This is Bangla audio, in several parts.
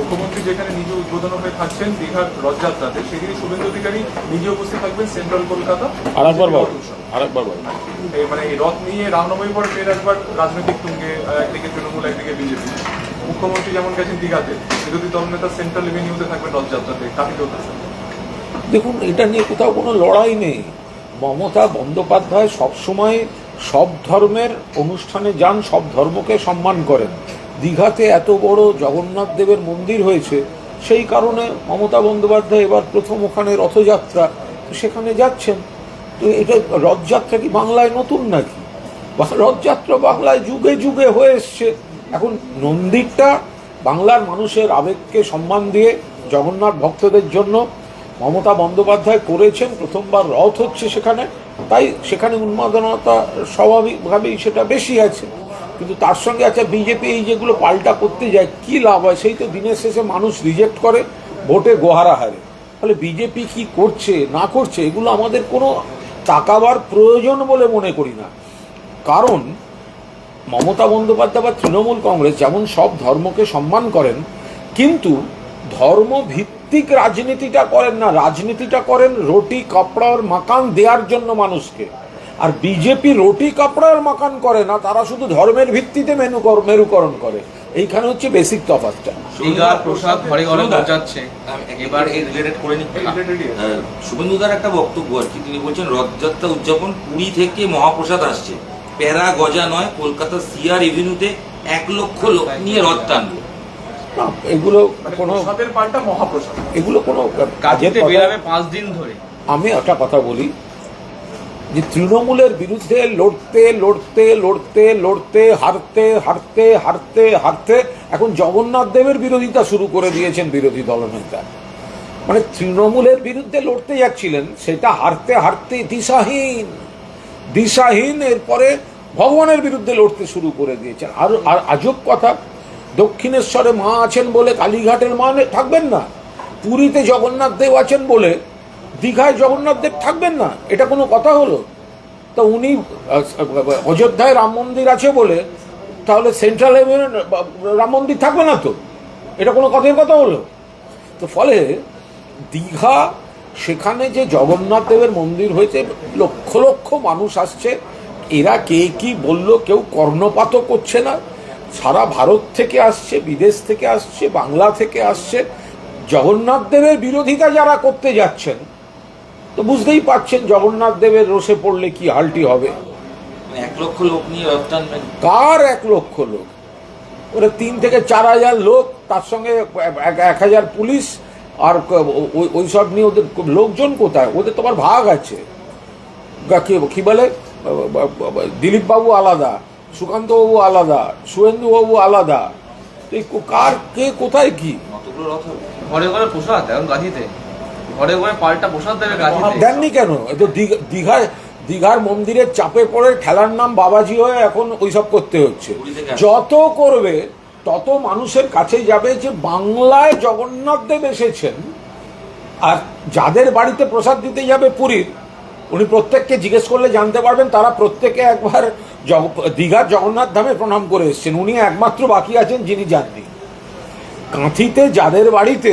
মুখ্যমন্ত্রী যেখানে নিজে উদ্বোধন হয়ে থাকছেন দীঘার রথযাত্রাতে সেদিনই শুভেন্দু অধিকারী নিজে উপস্থিত থাকবেন সেন্ট্রাল কলকাতা। আরেকবার। আরেকবার মানে এই রথ নিয়ে রামনবমীর পর ফের একবার রাজনৈতিক তুঙ্গে একদিকে তৃণমূল একদিকে বিজেপি। মুখ্যমন্ত্রী যেমন গেছেন দীঘাতে বিরোধী দলনেতা সেন্ট্রাল রেভিনিউতে থাকবেন রথযাত্রাতে কাকে চলতেছেন দেখুন এটা নিয়ে কোথাও কোনো লড়াই নেই। মমতা বন্দ্যোপাধ্যায় সবসময় সব ধর্মের অনুষ্ঠানে যান সব ধর্মকে সম্মান করেন। দীঘাতে এত বড় জগন্নাথ দেবের মন্দির হয়েছে, সেই কারণে মমতা বন্দ্যোপাধ্যায় এবার প্রথম ওখানে রথযাত্রা সেখানে যাচ্ছেন। তো এটা রথযাত্রা কি বাংলায় নতুন নাকি? রথযাত্রা বাংলায় যুগে যুগে হয়ে এসছে। এখন মন্দিরটা বাংলার মানুষের আবেগকে সম্মান দিয়ে জগন্নাথ ভক্তদের জন্য মমতা বন্দ্যোপাধ্যায় করেছেন। প্রথমবার রথ হচ্ছে সেখানে, তাই সেখানে উন্মাদনতা স্বাভাবিকভাবেই সেটা বেশি আছে। কিন্তু তার সঙ্গে আছে বিজেপি এই যেগুলো পাল্টা করতে যায়, কি লাভ হয়? সেই তো দিনের শেষে মানুষ রিজেক্ট করে, ভোটে গোহারা হারে। ফলে বিজেপি কি করছে, না করছে, এগুলো আমাদের কোনো তাকাবার প্রয়োজন বলে মনে করি না। কারণ, মমতা বন্দ্যোপাধ্যায় বা তৃণমূল কংগ্রেস যেমন সব ধর্মকে সম্মান করেন, কিন্তু ধর্ম ভিত্তিক রাজনীতিটা করেন না। রাজনীতিটা করেন রুটি কাপড়ার মাকান দেওয়ার জন্য মানুষকে। আর বিজেপি রুটি কাপড়ার মাকান করে না তারা শুধু ধর্মের ভিত্তিতে মেনু মেরুকরণ করে। এইখানে হচ্ছে বেসিক তফাৎটা। দীঘার প্রসাদ ঘরে ঘরে পৌঁছাচ্ছে। এবার এই রিলেটেড করে related শুভেন্দুদার একটা বক্তব্য আর কি তিনি বলছেন রথযাত্রা উদযাপন পুরী থেকে মহাপ্রসাদ আসছে। প্যারা গজা নয় কলকাতা সিআর এভিনিউতে এক লক্ষ লোক নিয়ে রথ টানবে। এগুলো মানে কোনো প্রসাদের পাল্টা মহাপ্রসাদ। এগুলো কোনো কাজের কাজেতে বেরাবে পাঁচ দিন ধরে। আমি একটা কথা বলি যে তৃণমূলের বিরুদ্ধে লড়তে লড়তে লড়তে লড়তে, হারতে হারতে হারতে হারতে এখন জগন্নাথ দেবের বিরোধিতা শুরু করে দিয়েছেন বিরোধী দলনেতা মানে তৃণমূলের বিরুদ্ধে লড়তে যাচ্ছিলেন, সেটা হারতে হারতে দিশাহীন। দিশাহীন এরপরে ভগবানের বিরুদ্ধে লড়তে শুরু করে দিয়েছেন। আর আর আজব কথা, দক্ষিণেশ্বরে মা আছেন বলে কালীঘাটের মা থাকবেন না, পুরীতে জগন্নাথ দেব আছেন বলে দীঘায় জগন্নাথ দেব থাকবেন না? এটা কোনো কথা হলো? তা উনি অযোধ্যায় রাম মন্দির আছে বলে, তাহলে সেন্ট্রাল রাম মন্দির থাকবে না তো? এটা কোনো কথার কথা হলো? তো ফলে দীঘা, সেখানে যে জগন্নাথ দেবের মন্দির হয়েছে, লক্ষ লক্ষ মানুষ আসছে। এরা কে কি বলল, কেউ কর্ণপাতও করছে না। সারা ভারত থেকে আসছে, বিদেশ থেকে আসছে, বাংলা থেকে আসছে। জগন্নাথ দেবের বিরোধিতা যারা করতে যাচ্ছেন তো বুঝতেই পারছেন জগন্নাথ দেবের রোষে পড়লে কি হালটি হবে? এক লক্ষ লোক নিয়ে কার এক লক্ষ লোক? ওরা তিন থেকে চার হাজার লোক তার সঙ্গে এক- হাজার পুলিশ আর ওই সব নিয়ে ওদের লোকজন কোথায়? ওদের তোমার ভাগ আছে। কি বলে? দিলীপ বাবু আলাদা সুকান্ত বাবু আলাদা। সুয়েন্দু বাবু আলাদা কার কে কোথায় কি? ঘরে ঘরে এখন গাজিতে ঘরে ঘরে পাল্টা প্রসাদ দেবে দেননি কেন? তো দীঘায় দীঘার মন্দিরের চাপে পড়ে ঠেলার নাম বাবাজি হয়ে এখন ওইসব করতে হচ্ছে। যত করবে তত মানুষের কাছে যাবে যে বাংলায় জগন্নাথ দেব এসেছেন আর যাদের বাড়িতে প্রসাদ দিতে যাবে পুরীর উনি প্রত্যেককে জিজ্ঞেস করলে জানতে পারবেন তারা প্রত্যেকে একবার দীঘার জগন্নাথ ধামে প্রণাম করে এসছেন। উনি একমাত্র বাকি আছেন যিনি যাননি। কাঁথিতে যাদের বাড়িতে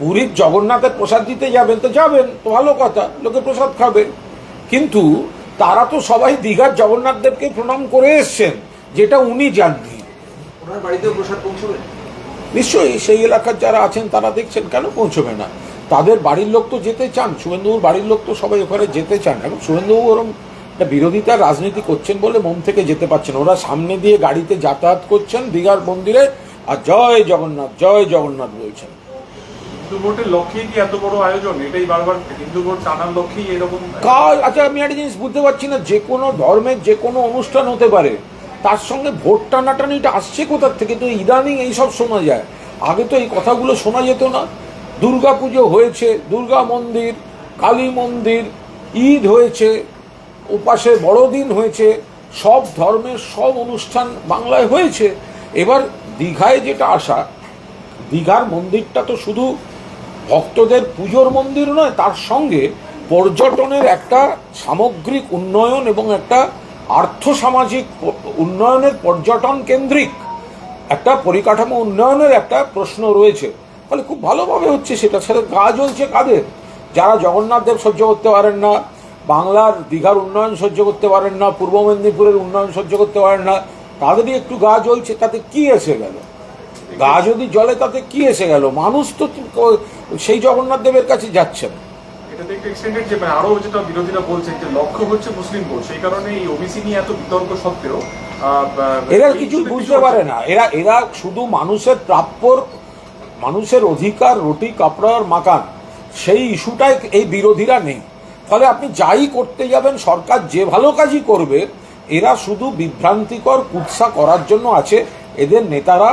পুরীর জগন্নাথের প্রসাদ দিতে যাবেন তো যাবেন তো ভালো কথা লোকে প্রসাদ খাবে। কিন্তু তারা তো সবাই দীঘার জগন্নাথ দেবকে প্রণাম করে এসছেন যেটা উনি জাননি ওনার বাড়িতেও প্রসাদ পৌঁছবে? নিশ্চয়ই সেই এলাকার যারা আছেন তারা দেখছেন কেন পৌঁছবে না? তাদের বাড়ির লোক তো যেতে চান শুভেন্দুবাবুর বাড়ির লোক তো সবাই ওখানে যেতে চান। এখন শুভেন্দুবাবু ওরম একটা বিরোধিতা রাজনীতি করছেন বলে মন থেকে যেতে পারছেন ওরা সামনে দিয়ে গাড়িতে যাতায়াত করছেন দীঘার মন্দিরে আর জয় জগন্নাথ জয় জগন্নাথ বলছেন। হিন্দু ভোটের লক্ষ্যেই কি এত বড় আয়োজন? এটাই বারবার হিন্দু ভোট টানার লক্ষ্যেই এরকম কাজ আচ্ছা আমি একটা জিনিস বুঝতে পারছি না, যে কোনো ধর্মের যে কোনো অনুষ্ঠান হতে পারে, তার সঙ্গে ভোট টানাটানিটা আসছে কোথার থেকে? তো ইদানিং এইসব শোনা যায়। আগে তো এই কথাগুলো শোনা যেত না। দুর্গা পুজো হয়েছে, দুর্গা মন্দির, কালী মন্দির, ঈদ হয়েছে, ওপাশে বড়দিন হয়েছে, সব ধর্মের সব অনুষ্ঠান বাংলায় হয়েছে। এবার দীঘায় যেটা আসা, দীঘার মন্দিরটা তো শুধু ভক্তদের পুজোর মন্দির নয়, তার সঙ্গে পর্যটনের একটা সামগ্রিক উন্নয়ন এবং একটা আর্থসামাজিক উন্নয়নের পর্যটন কেন্দ্রিক একটা পরিকাঠামো উন্নয়নের একটা প্রশ্ন রয়েছে। ফলে খুব ভালোভাবে হচ্ছে সেটা সেটা গা জ্বলছে কাদের? যারা জগন্নাথ দেব সহ্য করতে পারেন না, বাংলার দীঘার উন্নয়ন সহ্য করতে পারেন না, পূর্ব মেদিনীপুরের উন্নয়ন সহ্য করতে পারেন না, তাদেরই একটু গা জ্বলছে, তাতে কি এসে গেল? গা যদি জলে তাতে কি এসে গেল? মানুষ তো সেই জগন্নাথ দেবের কাছে যাচ্ছেন এটাতে একটু এক্সটেন্ডেড যে মানে আরও যেটা বিরোধীরা বলছে যে লক্ষ্য হচ্ছে মুসলিম ভোট সেই কারণে এই ওবিসি নিয়ে এত বিতর্ক সত্ত্বেও এরা কিছু বুঝতে পারে না। এরা এরা শুধু মানুষের প্রাপ্যর মানুষের অধিকার রুটি কাপড়ার মাকান সেই ইস্যুটাই এই বিরোধীরা নেই। ফলে আপনি যাই করতে যাবেন সরকার যে ভালো কাজই করবে এরা শুধু বিভ্রান্তিকর কুৎসা করার জন্য আছে। এদের নেতারা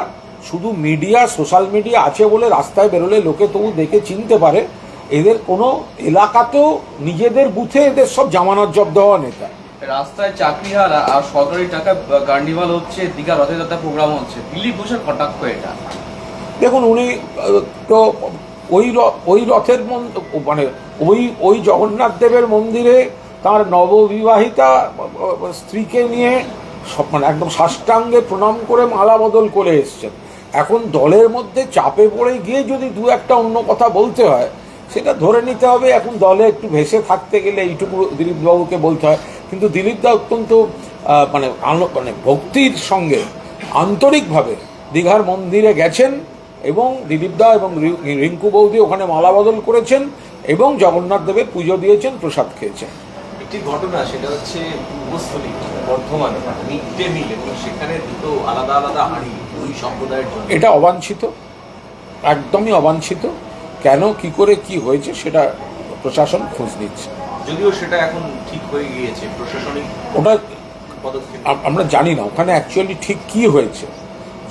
শুধু মিডিয়া সোশ্যাল মিডিয়া আছে বলে রাস্তায় বেরোলে লোকে তবু দেখে চিনতে পারে। এদের কোনো এলাকাতেও নিজেদের বুথে এদের সব জামানত জব্দ হওয়া নেতা। রাস্তায় চাকরিহারা আর সরকারি টাকা কার্নিভাল হচ্ছে দীঘা রথযাত্রা প্রোগ্রাম হচ্ছে। দিলীপ ঘোষের কটাক্ষ এটা। দেখুন উনি তো ওই ওই রথের মন- মানে ওই ওই জগন্নাথ দেবের মন্দিরে তার নববিবাহিতা স্ত্রীকে নিয়ে সব মানে একদম সাষ্টাঙ্গে প্রণাম করে মালা বদল করে এসছেন। এখন দলের মধ্যে চাপে পড়ে গিয়ে যদি দু একটা অন্য কথা বলতে হয়, সেটা ধরে নিতে হবে, এখন দলে একটু ভেসে থাকতে গেলে এইটুকু দিলীপবাবুকে বলতে হয়। কিন্তু দিলীপদা অত্যন্ত মানে মানে ভক্তির সঙ্গে আন্তরিকভাবে দীঘার মন্দিরে গেছেন এবং দিলীপদা এবং রিঙ্কু বৌদি ওখানে মালা বদল করেছেন এবং জগন্নাথ দেবের পুজো দিয়েছেন, প্রসাদ খেয়েছেন। একটি ঘটনা সেটা হচ্ছে পূর্বস্থলী বর্ধমানে মিড ডে মিল এবং সেখানে দুটো আলাদা আলাদা হাঁড়ি দুই সম্প্রদায়ের জন্য। এটা অবাঞ্ছিত একদমই অবাঞ্ছিত। কেন কি করে কি হয়েছে সেটা প্রশাসন খোঁজ নিচ্ছে। যদিও সেটা এখন ঠিক হয়ে গিয়েছে প্রশাসনিক ওটা আমরা জানি না ওখানে অ্যাকচুয়ালি ঠিক কি হয়েছে।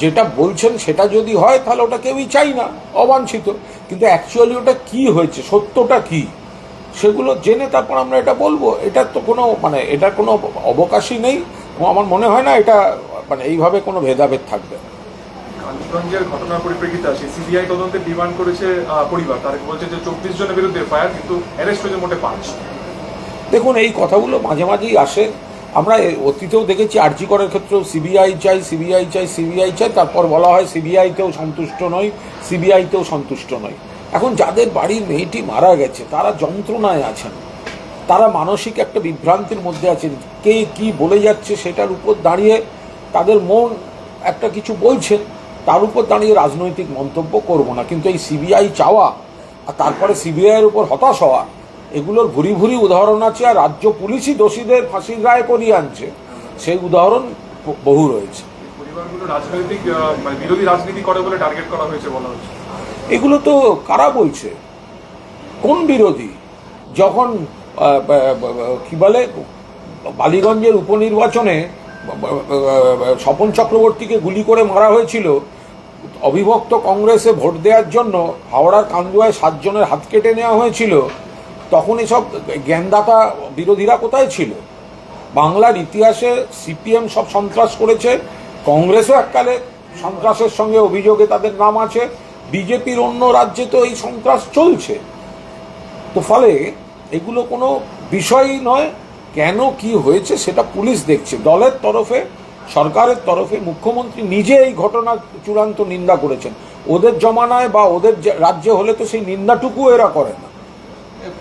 যেটা বলছেন সেটা যদি হয় তাহলে ওটা কেউই চাই না অবাঞ্ছিত। কিন্তু অ্যাকচুয়ালি ওটা কি হয়েছে সত্যটা কি? সেগুলো জেনে তারপর আমরা এটা বলব। এটার তো কোনো মানে এটার কোনো অবকাশই নেই। এবং আমার মনে হয় না এটা মানে এইভাবে কোনো ভেদাভেদ থাকবে। কালীগঞ্জের ঘটনার পরিপ্রেক্ষিতে আসে সিবিআই তদন্তের ডিমান্ড করেছে পরিবার। তারা বলছে যে চব্বিশ জনের বিরুদ্ধে ফায়ার কিন্তু অ্যারেস্ট হয়েছে মোটে পাঁচ। দেখুন এই কথাগুলো মাঝে মাঝেই আসে। আমরা অতীতেও দেখেছি আরজি করার ক্ষেত্রেও সিবিআই চাই সিবিআই চাই সিবিআই চাই তারপর বলা হয় সিবিআইতেও সন্তুষ্ট নয় সিবিআইতেও সন্তুষ্ট নয় এখন যাদের বাড়ির মেয়েটি মারা গেছে, তারা যন্ত্রণায় আছেন। তারা মানসিক একটা বিভ্রান্তির মধ্যে আছেন। কে কি বলে যাচ্ছে সেটার উপর দাঁড়িয়ে তাদের মন একটা কিছু বলছেন, তার উপর দাঁড়িয়ে রাজনৈতিক মন্তব্য করব না। কিন্তু এই সিবিআই চাওয়া আর তারপরে সিবিআইয়ের উপর হতাশ হওয়া, এগুলোর ভুরি ভুরি উদাহরণ আছে আর রাজ্য পুলিশই দোষীদের ফাঁসির রায় করিয়ে আনছে। সেই উদাহরণ বহু রয়েছে। মানে এগুলো তো কারা বলছে? কোন বিরোধী? যখন কি বলে, বালিগঞ্জের উপনির্বাচনে স্বপন চক্রবর্তীকে গুলি করে মারা হয়েছিল, অবিভক্ত কংগ্রেসে ভোট দেওয়ার জন্য হাওড়ার কান্দুয়ায় সাতজনের হাত কেটে নেওয়া হয়েছিল, তখন এসব জ্ঞানদাতা বিরোধীরা কোথায় ছিল? বাংলার ইতিহাসে সিপিএম সব সন্ত্রাস করেছে কংগ্রেসও এককালে সন্ত্রাসের সঙ্গে অভিযোগে তাদের নাম আছে, বিজেপির অন্য রাজ্যে তো এই সন্ত্রাস চলছে। তো ফলে এগুলো কোনো বিষয়ই নয়, কেন কি হয়েছে সেটা পুলিশ দেখছে। দলের তরফে, সরকারের তরফে মুখ্যমন্ত্রী নিজে এই ঘটনা চূড়ান্ত নিন্দা করেছেন। ওদের জমানায় বা ওদের রাজ্যে হলে তো সেই নিন্দাটুকু এরা করে না।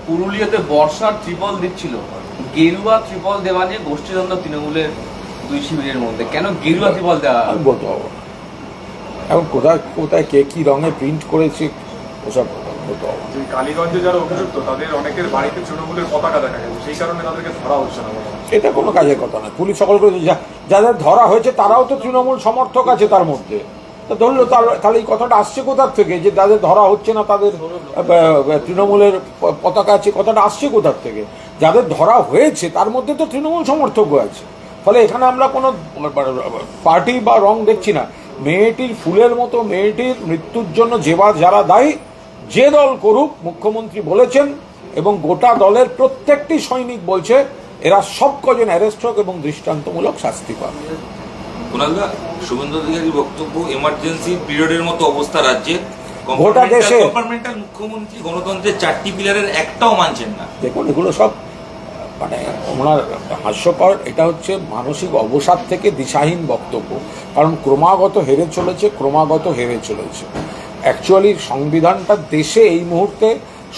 পুরুলিয়াতে বর্ষার ত্রিপল দিচ্ছিল। গেরুয়া ত্রিপল দেওয়া নিয়ে গোষ্ঠীদ্বন্দ্ব তৃণমূলের দুই শিবিরের মধ্যে। কেন গেরুয়া ত্রিপল দেওয়া? আমি বলতে পারব এখন কোথায় কোথায় কে কি রঙে প্রিন্ট করেছে ওসব বলতে পারব। কালীগঞ্জে যারা অভিযুক্ত তাদের অনেকের বাড়িতে তৃণমূলের পতাকা দেখা গেছে। সেই কারণে তাদেরকে ধরা হচ্ছে না বলা এটা কোনো কাজের কথা না পুলিশ সকল করে যা- যাদের ধরা হয়েছে তারাও তো তৃণমূল সমর্থক আছে তার মধ্যে। তা ধরলো তার- তাহলে এই কথাটা আসছে কোথার থেকে? যে যাদের ধরা হচ্ছে না তাদের তৃণমূলের পতাকা আছে কথাটা আসছে কোথার থেকে? যাদের ধরা হয়েছে তার মধ্যে তো তৃণমূল সমর্থকও আছে। ফলে এখানে আমরা কোনো পার্টি বা রং দেখছি না। মেয়েটির ফুলের মতো মেয়েটির মৃত্যুর জন্য যে বা যারা দায়ী যে দল করুক মুখ্যমন্ত্রী বলেছেন এবং গোটা দলের প্রত্যেকটি সৈনিক বলছে এরা সব কজন অ্যারেস্ট হোক এবং দৃষ্টান্তমূলক শাস্তি পাবে কুণালদা শুভেন্দু অধিকারীর বক্তব্য এমার্জেন্সি পিরিয়ডের মতো অবস্থা রাজ্যে। গোটা দেশে। কম্পার্টমেন্টাল মুখ্যমন্ত্রী গণতন্ত্রের চারটি পিলারের একটাও মানছেন না। দেখুন এগুলো সব মানে ওনার হাস্যকর এটা হচ্ছে মানসিক অবসাদ থেকে দিশাহীন বক্তব্য। কারণ ক্রমাগত হেরে চলেছে, ক্রমাগত হেরে চলেছে। অ্যাকচুয়ালি সংবিধানটা দেশে এই মুহূর্তে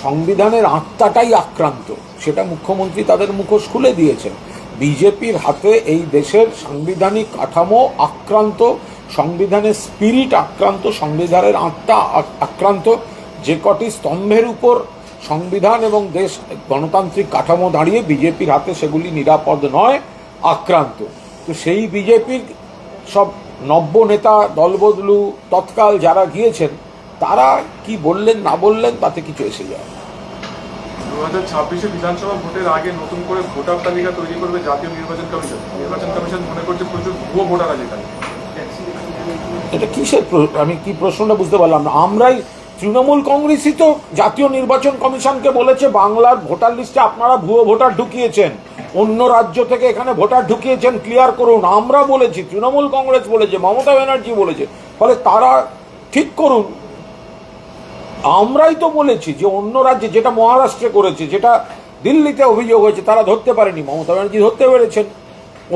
সংবিধানের আত্মাটাই আক্রান্ত। সেটা মুখ্যমন্ত্রী তাদের মুখোশ খুলে দিয়েছেন। বিজেপির হাতে এই দেশের সাংবিধানিক কাঠামো আক্রান্ত, সংবিধানের স্পিরিট আক্রান্ত, সংবিধানের আত্মা আক্রান্ত, যে কটি স্তম্ভের উপর সংবিধান এবং দেশ গণতান্ত্রিক কাঠামো দাঁড়িয়ে বিজেপির হাতে সেগুলি নিরাপদ নয় আক্রান্ত। তো সেই বিজেপির সব নব্য নেতা দলবদলু তৎকাল যারা গিয়েছেন তারা কি বললেন না বললেন তাতে কিছু এসে যায় না। দু হাজার ছাব্বিশে বিধানসভা ভোটের আগে নতুন করে ভোটার তালিকা তৈরি করবে জাতীয় নির্বাচন কমিশন। নির্বাচন কমিশন মনে করছে প্রচুর ভুয়ো ভোটার আছে এটা কিসের আমি কি প্রশ্নটা বুঝতে পারলাম না? আমরাই তৃণমূল কংগ্রেসই তো জাতীয় নির্বাচন কমিশনকে বলেছে, বাংলার ভোটার লিস্টে আপনারা ভুয়ো ভোটার ঢুকিয়েছেন। অন্য রাজ্য থেকে এখানে ভোটার ঢুকিয়েছেন ক্লিয়ার করুন। আমরা বলেছি, তৃণমূল কংগ্রেস বলেছে, মমতা ব্যানার্জি বলেছে, ফলে তারা ঠিক করুন। আমরাই তো বলেছি যে অন্য রাজ্যে যেটা মহারাষ্ট্রে করেছে, যেটা দিল্লিতে অভিযোগ হয়েছে, তারা ধরতে পারেনি। মমতা ব্যানার্জি ধরতে পেরেছেন।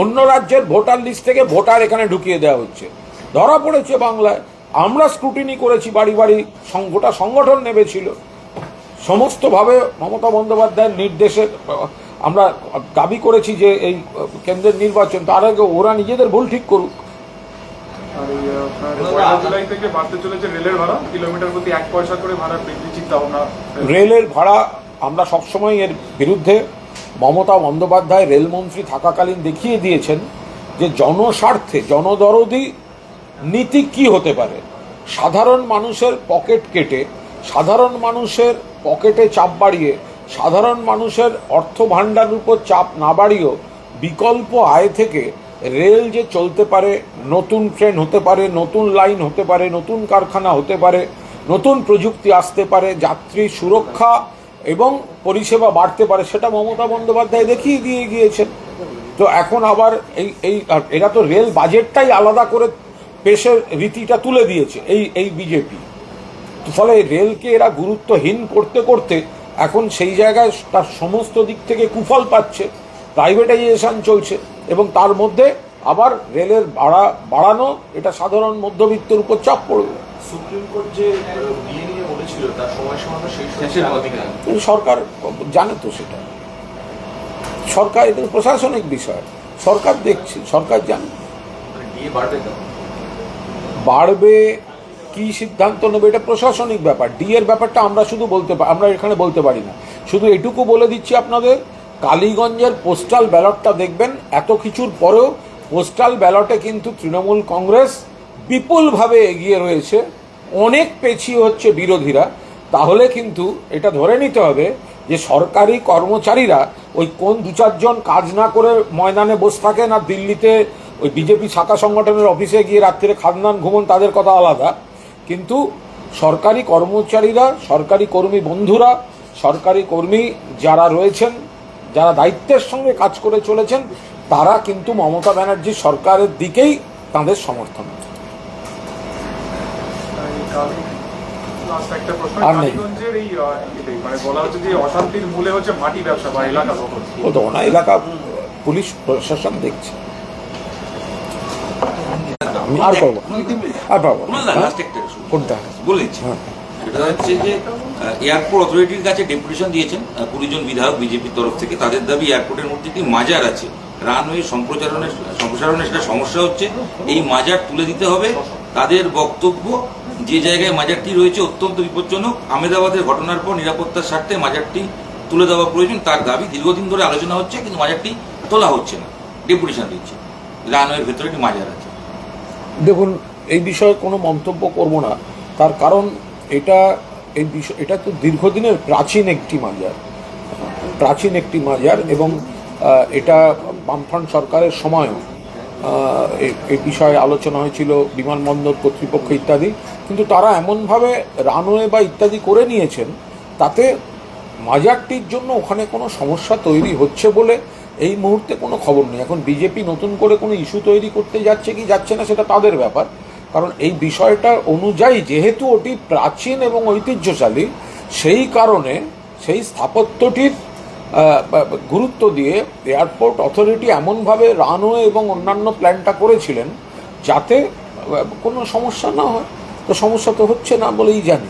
অন্য রাজ্যের ভোটার লিস্ট থেকে ভোটার এখানে ঢুকিয়ে দেওয়া হচ্ছে। ধরা পড়েছে বাংলায়। আমরা স্ক্রুটিনি করেছি বাড়ি বাড়ি গোটা সংগঠন নেমেছিল। সমস্তভাবে মমতা বন্দ্যোপাধ্যায়ের নির্দেশে আমরা দাবি করেছি যে এই কেন্দ্রের নির্বাচন তার আগে ওরা নিজেদের ভুল ঠিক করুক। আর এই আপনার পয়লা জুলাই থেকে বাড়তে চলেছে রেলের ভাড়া কিলোমিটার প্রতি এক পয়সা করে ভাড়া বৃদ্ধি চিন্তা ভাবনা রেলের ভাড়া আমরা সবসময় এর বিরুদ্ধে মমতা বন্দ্যোপাধ্যায় রেলমন্ত্রী থাকাকালীন দেখিয়ে দিয়েছেন যে জনস্বার্থে জনদরদি নীতি কি হতে পারে? সাধারণ মানুষের পকেট কেটে, সাধারণ মানুষের পকেটে চাপ বাড়িয়ে, সাধারণ মানুষের অর্থ ভাণ্ডারের উপর চাপ না বাড়িয়েও বিকল্প আয় থেকে রেল যে চলতে পারে, নতুন ট্রেন হতে পারে, নতুন লাইন হতে পারে, নতুন কারখানা হতে পারে, নতুন প্রযুক্তি আসতে পারে, যাত্রী সুরক্ষা এবং পরিষেবা বাড়তে পারে, সেটা মমতা বন্দ্যোপাধ্যায় দেখিয়ে দিয়ে গিয়েছেন। তো এখন আবার এই এই, এরা তো রেল বাজেটটাই আলাদা করে পেশের রীতিটা তুলে দিয়েছে এই এই বিজেপি। ফলে রেলকে এরা গুরুত্বহীন করতে করতে এখন সেই জায়গায় তার সমস্ত দিক থেকে কুফল পাচ্ছে প্রাইভেটাইজেশন চলছে এবং তার মধ্যে আবার রেলের ভাড়া বাড়ানো এটা সাধারণ মধ্যবিত্তের উপর চাপ পড়বে। সুপ্রিম কোর্ট যে বলেছিল তার সরকার জানে তো সেটা। সরকার এটা প্রশাসনিক বিষয়। সরকার দেখছে সরকার জানে। মানে বাড়বে বাড়বে কি সিদ্ধান্ত নেবে এটা প্রশাসনিক ব্যাপার। ডি এর ব্যাপারটা আমরা শুধু বলতে আমরা এখানে বলতে পারি না। শুধু এটুকু বলে দিচ্ছি আপনাদের, কালীগঞ্জের পোস্টাল ব্যালটটা দেখবেন, এত কিছুর পরেও পোস্টাল ব্যালটে কিন্তু তৃণমূল কংগ্রেস বিপুলভাবে এগিয়ে রয়েছে। অনেক পেছিয়ে হচ্ছে বিরোধীরা। তাহলে কিন্তু এটা ধরে নিতে হবে যে সরকারি কর্মচারীরা ওই কোন দু চারজন কাজ না করে ময়দানে বসে থাকেন আর দিল্লিতে ওই বিজেপি শাখা সংগঠনের অফিসে গিয়ে রাত্রে খানদান ঘুমন তাদের কথা আলাদা। কিন্তু সরকারি কর্মচারীরা সরকারি কর্মী বন্ধুরা সরকারি কর্মী যারা রয়েছেন যারা দায়িত্বের সঙ্গে কাজ করে চলেছেন তারা কিন্তু মমতা ব্যানার্জি সরকারের দিকেই তাদের সমর্থন। এলাকা পুলিশ প্রশাসন দেখছে। আমি আর পাবো আর পাবো না। হ্যাঁ? কোনটা? বলে দিচ্ছি হ্যাঁ। সেটা হচ্ছে যে এয়ারপোর্ট অথরিটির কাছে ডেপুটেশন দিয়েছেন কুড়ি জন বিধায়ক বিজেপির তরফ থেকে। তাদের দাবি এয়ারপোর্টের মধ্যে একটি মাজার আছে। রানওয়ে সম্প্রচারণের সম্প্রসারণের সেটা সমস্যা হচ্ছে। এই মাজার তুলে দিতে হবে। তাদের বক্তব্য যে জায়গায় মাজারটি রয়েছে অত্যন্ত বিপজ্জনক। আমেদাবাদের ঘটনার পর নিরাপত্তার স্বার্থে মাজারটি তুলে দেওয়া প্রয়োজন। তার দাবি দীর্ঘদিন ধরে আলোচনা হচ্ছে কিন্তু মাজারটি তোলা হচ্ছে না। ডেপুটেশন দিচ্ছে। রানওয়ের ভেতরে একটি মাজার আছে। দেখুন, এই বিষয়ে কোনো মন্তব্য করব না। তার কারণ এটা, এই বিষয়, এটা তো দীর্ঘদিনের প্রাচীন একটি মাজার। প্রাচীন একটি মাজার এবং এটা বামফ্রন্ট সরকারের সময়ও এই- বিষয়ে আলোচনা হয়েছিল, বিমানবন্দর কর্তৃপক্ষ ইত্যাদি। কিন্তু তারা এমনভাবে রানওয়ে বা ইত্যাদি করে নিয়েছেন, তাতে মাজারটির জন্য ওখানে কোনো সমস্যা তৈরি হচ্ছে বলে এই মুহূর্তে কোনো খবর নেই। এখন বিজেপি নতুন করে কোনো ইস্যু তৈরি করতে যাচ্ছে কি যাচ্ছে না সেটা তাদের ব্যাপার। কারণ এই বিষয়টা অনুযায়ী যেহেতু ওটি প্রাচীন এবং ঐতিহ্যশালী, সেই কারণে সেই স্থাপত্যটির গুরুত্ব দিয়ে এয়ারপোর্ট অথরিটি এমনভাবে রানওয়ে এবং অন্যান্য প্ল্যানটা করেছিলেন যাতে কোনো সমস্যা না হয়। তো সমস্যা তো হচ্ছে না বলেই জানি।